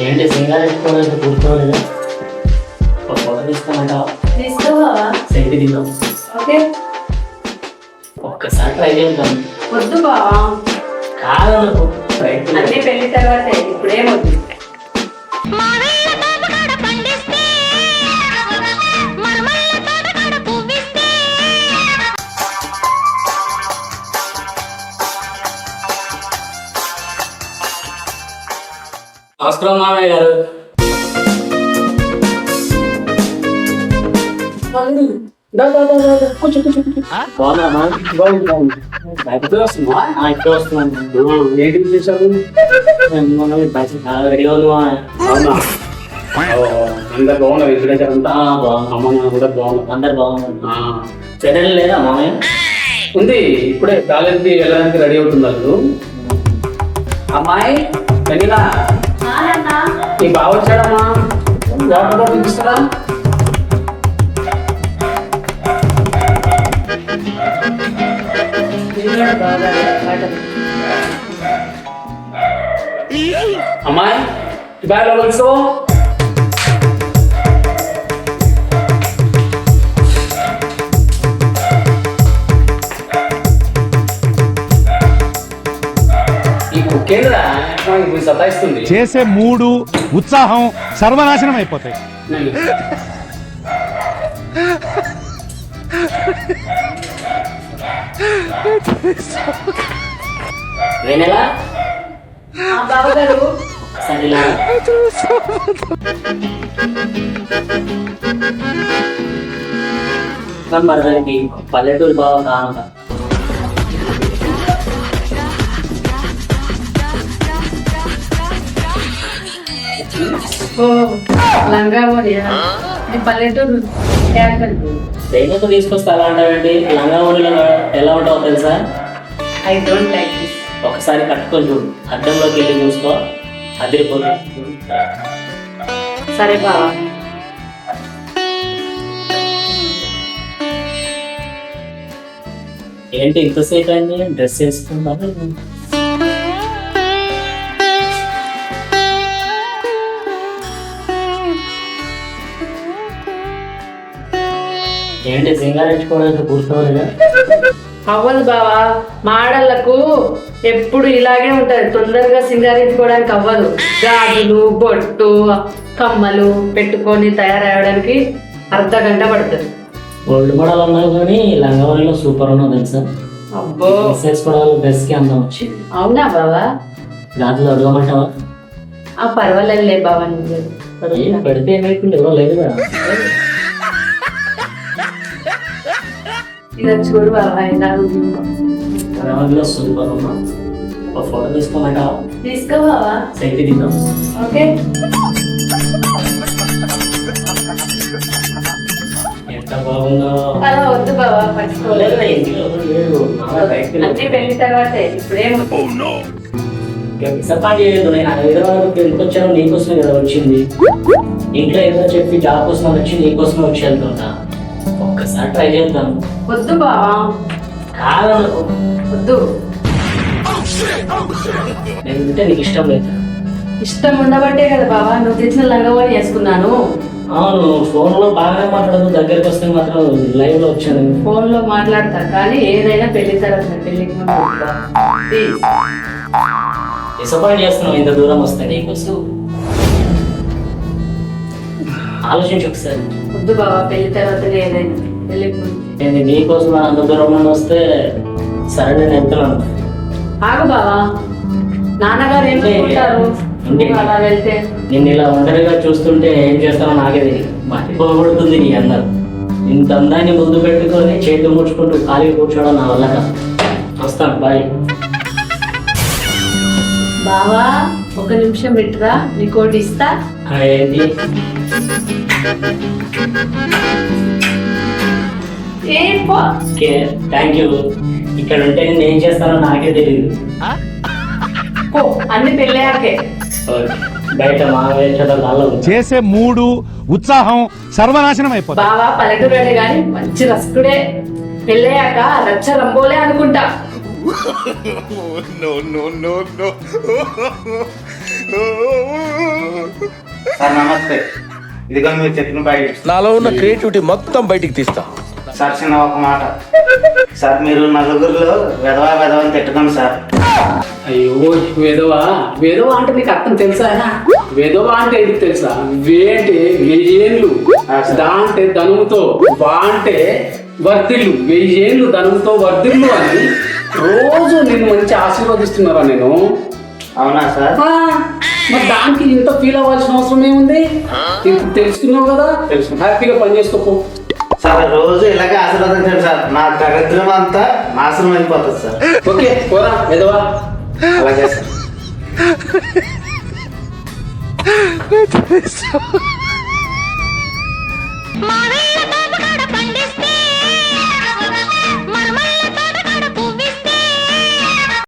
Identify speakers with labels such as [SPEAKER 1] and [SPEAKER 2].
[SPEAKER 1] ఏంటి సింగార్ ఎట్టుకోవడానికి కూర్చోలేదు? ఒక ఫోటో తీసుకోమంటావా? Selfie
[SPEAKER 2] okay.
[SPEAKER 1] ఒక్కసారి ట్రై చేద్దాం.
[SPEAKER 2] వద్దు బావా.
[SPEAKER 1] కాదనుకో బయట
[SPEAKER 2] అన్ని పెళ్ళి తర్వాతే ఇప్పుడేమొద్దు
[SPEAKER 1] ఉంది మామయ్య.
[SPEAKER 3] అవునా అందరు బాగున్నారు అంతా
[SPEAKER 1] బాగున్నాం.
[SPEAKER 3] కూడా
[SPEAKER 1] అందరు బాగున్నారు లేదా మామయ్య
[SPEAKER 3] ఉంది ఇప్పుడే కాలేజీకి వెళ్ళడానికి రెడీ అవుతున్నారు అమ్మాయి వెన్నీలా నీ బావ వచ్చాడమ్మా. వాటర్ బాటిల్ తీసుకురా. అమ్మాయి ఈ బ్యాగ్
[SPEAKER 4] చేసే మూడు ఉత్సాహం సర్వనాశనం అయిపోతాయి.
[SPEAKER 1] వెనెలా పల్లెటూరు బాగా కానుక.
[SPEAKER 2] ఓ లంగా పల్లెటూరు
[SPEAKER 1] దేనితో తీసుకొస్తా అలా అంటావేంటి లంగా ఎలా ఉంటావు తెలుసా
[SPEAKER 2] ఐ డోంట్ లైక్ దిస్
[SPEAKER 1] ఒకసారి కట్టుకొని చూడు అద్దంలోకి వెళ్ళి చూసుకో అదిరిపోతుంది
[SPEAKER 2] సరే బావా
[SPEAKER 1] ఏంటి ఇంతసేపు అయింది? డ్రెస్ వేసుకుంటాను ఏంటి సింగార్ ఇచ్చుకోవడానికి కూర్చోలేదా?
[SPEAKER 2] అవ్వదు బావా మాడళ్ళకు ఎప్పుడు ఇలాగే ఉంటది తొందరగా సింగారించుకోవడానికి అవ్వదు. గాజులు బొట్టు కమ్మలు పెట్టుకొని తయారవడానికి అర్ధ గంట పడుతుంది.
[SPEAKER 1] ఓల్డ్ మోడల్ ఉన్నావు కానీ లంగావళిలో సూపర్ ఉన్నావు తెలుసా?
[SPEAKER 2] అబ్బో.
[SPEAKER 1] డ్రెస్ వేసుకోవడానికి డ్రెస్కి అందం వచ్చింది.
[SPEAKER 2] అవునా బావా?
[SPEAKER 1] దాంట్లో అడగమంటావా?
[SPEAKER 2] ఆ పర్వాలేదులే బావా నువ్వు
[SPEAKER 1] పెడితే ఏమైతుంది ఎవరో లేదు కదా.
[SPEAKER 2] ఇది చూడు బావా ఇలా
[SPEAKER 1] ఒక ఫోటో
[SPEAKER 2] తీసుకో బావా
[SPEAKER 1] సెల్ఫీ దిద్దాం
[SPEAKER 2] ఓకే
[SPEAKER 1] ఎంత బాగుందో
[SPEAKER 2] అలా వద్దు బావా పట్టుకోలేదు
[SPEAKER 1] లేదు,
[SPEAKER 2] అన్ని పెళ్ళి తర్వాతే ఇప్పుడేం
[SPEAKER 1] నేను హైదరాబాద్ నీకోసమే కదా వచ్చింది ఇంట్లో ఏదో చెప్పి జాబ్ కోసం వచ్చి నీకోసమే వచ్చి వెళ్తున్నా ఒక్కసారి ట్రై చేద్దాం
[SPEAKER 2] వద్దు బావా.
[SPEAKER 1] కాదనుకో.
[SPEAKER 2] వద్దు.
[SPEAKER 1] నేను తింటే నీకు ఇష్టం లేదు.
[SPEAKER 2] ఇష్టం ఉండబట్టే కదా బావా నువ్వు తెచ్చిన లంగవాణి వేసుకున్నాను
[SPEAKER 1] అవును ఫోన్లో బాగానే మాట్లాడదు దగ్గరికి వస్తే మాత్రం లైవ్లో వచ్చాను.
[SPEAKER 2] ఫోన్లో మాట్లాడతా కానీ ఏదైనా పెళ్ళి తర్వాత పెళ్ళికి.
[SPEAKER 1] డిసప్పాయింట్ చేస్తున్నావు ఇంత దూరం వస్తే నీకోసం. ఆలోచించు ఒకసారి.
[SPEAKER 2] వద్దు బావా పెళ్ళి తర్వాత ఏదైనా.
[SPEAKER 1] నేను నీకోసం అంత దూరం నుండి వస్తే సరే నేను వెళ్తున్నాను
[SPEAKER 2] ఆగు బావా. నాన్నగారు ఏం నువ్వు అలా వెళ్తే.
[SPEAKER 1] నిన్ను ఇలా ఒంటరిగా చూస్తుంటే ఏం చేస్తానో నాకే తెలియదు. మర్చిపోబడుతుంది నీ అందరు. ఇంత అందాన్ని ముందు పెట్టుకొని చేతులు ముడుచుకుంటూ ఖాళీ కూర్చోవడం నా వల్ల వస్తాను బాయ్.
[SPEAKER 2] బావా ఒక నిమిషం ఇట్రా నీకోటి ఇస్తా.
[SPEAKER 1] ఆ, ఏంటి థ్యాంక్ యూ ఇక్కడ ఉంటే నేను ఏం చేస్తానో నాకే తెలియదు
[SPEAKER 2] అన్ని పెళ్ళాకే
[SPEAKER 1] ఓకే. బయట
[SPEAKER 4] చేసే మూడు ఉత్సాహం సర్వనాశనం అయిపోతాయి
[SPEAKER 2] బావా పల్లెటూరే గాని మంచి రసకుడే పెళ్ళయ్యాక రచ్చ రంబోలే అనుకుంటా.
[SPEAKER 3] నమస్తే. ఇదిగో మీరు చెప్పిన బయట
[SPEAKER 5] నాలో ఉన్న క్రియేటివిటీ మొత్తం బయటికి తీస్తా.
[SPEAKER 3] సార్ చిన్న ఒక మాట. సార్ మీరు నలుగురిలో వెధవా వెధవ అని తిట్టకండి సార్.
[SPEAKER 6] అయ్యో వేదవా వేదవా అంటే నీకు అర్థం తెలుసా? వేదవా అంటే ఏంటి తెలుసా? వే అంటే వెయ్యేళ్ళు దా అంటే ధనుముతో వా అంటే వర్ధిల్లు. వెయ్యేళ్ళు ధనుముతో వర్ధిల్లు అని రోజు నేను మంచి ఆశీర్వదిస్తున్నారా నేను?
[SPEAKER 3] అవునా సార్?
[SPEAKER 6] మరి దానికి ఇంత ఫీల్ అవ్వాల్సిన అవసరం ఏముంది? తెలుసుకున్నావు కదా? తెలుసు. హ్యాపీగా పని చేసుకోపో.
[SPEAKER 3] సార్ రోజు ఇలాగే ఆశీర్వదించండి సార్. నా దరిద్రం అంతా నాశనం అయిపోతుంది సార్.
[SPEAKER 6] ఓకే పోరా వేదవా
[SPEAKER 3] అలాగే సార్
[SPEAKER 7] వీళ్ళ